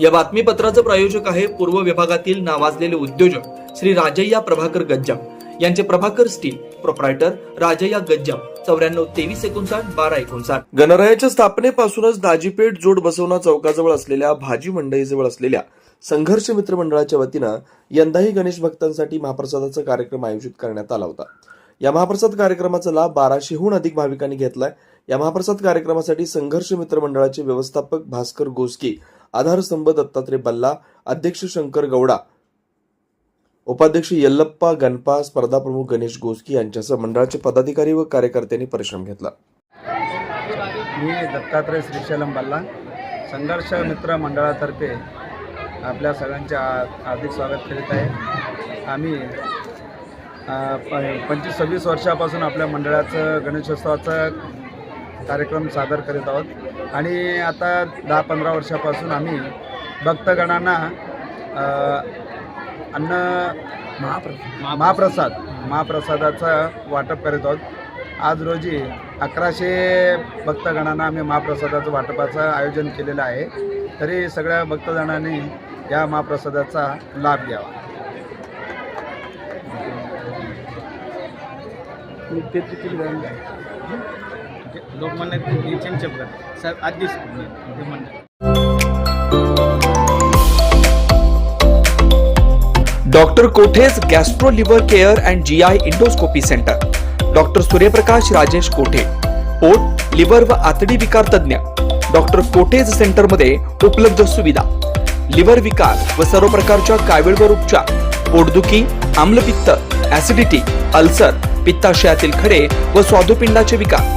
या बातमीपत्राचं प्रायोजक आहे पूर्व विभागातील नावाजलेले उद्योजक श्री राजय्या प्रभाकर गज्जाम. यांचे प्रभाकर स्टील प्रोप्रायटर राजय्या गज्जाम. चौऱ्याण्णव तेवीस एकोणसाठ बारा एकोणसाठ. गणरायाच्या स्थापनेपासूनच दाजीपेठ जोड बसवणा चौकाजवळ असलेल्या भाजी मंडईजवळ असलेल्या संघर्ष मित्र मंडळाच्या वतीनं यंदाही गणेश भक्तांसाठी महाप्रसादाचा कार्यक्रम आयोजित करण्यात आला होता. या महाप्रसाद कार्यक्रमाचा लाभ बाराशेहून अधिक भाविकांनी घेतलाय. या महाप्रसाद कार्यक्रमासाठी संघर्ष मित्र मंडळाचे व्यवस्थापक भास्कर गोसके आधारस्तंभ दत्तात्रय बल्ला अध्यक्ष शंकर गौडा उपाध्यक्ष यल्लप्पा गणपा स्पर्धा प्रमुख गणेश गोसकी यांच्यासह मंडळाचे पदाधिकारी व कार्यकर्त्यांनी परिश्रम घेतला. मी दत्तात्रय श्रीशैलम बल्ला संघर्ष मित्र मंडळातर्फे आपल्या सगळ्यांचे हार्दिक स्वागत करीत आहे. आम्ही पंचवीस सव्वीस वर्षापासून आपल्या मंडळाचं गणेशोत्सवाचा कार्यक्रम सादर करीत आहोत. आणि आता दहा पंधरा वर्षापासून आम्ही भक्तगणांना अन्न अन्न महाप्रसाद महाप्रसादाचं वाटप करीत आहोत. आज रोजी अकराशे भक्तगणांना आम्ही महाप्रसादाचं वाटपाचं आयोजन केलेलं आहे. तरी सगळ्या भक्तजणांनी या महाप्रसादाचा लाभ घ्यावा. लोकमान्य टीचिंग चपकर सर आधीच ते म्हणतात. Doctor Kothe's gastro liver care and G I endoscopy centre. Doctor Suryaprakash Rajesh Kothe. पोट लिव्हर व आतडी विकार तज्ञ डॉक्टर कोठेज सेंटरमध्ये उपलब्ध सुविधा. लिव्हर विकार व सर्व प्रकारच्या कावीळवर उपचार. पोटदुखी आम्लपित्त ऍसिडिटी अल्सर पित्ताशयातील खडे व स्वादुपिंडाचे विकार.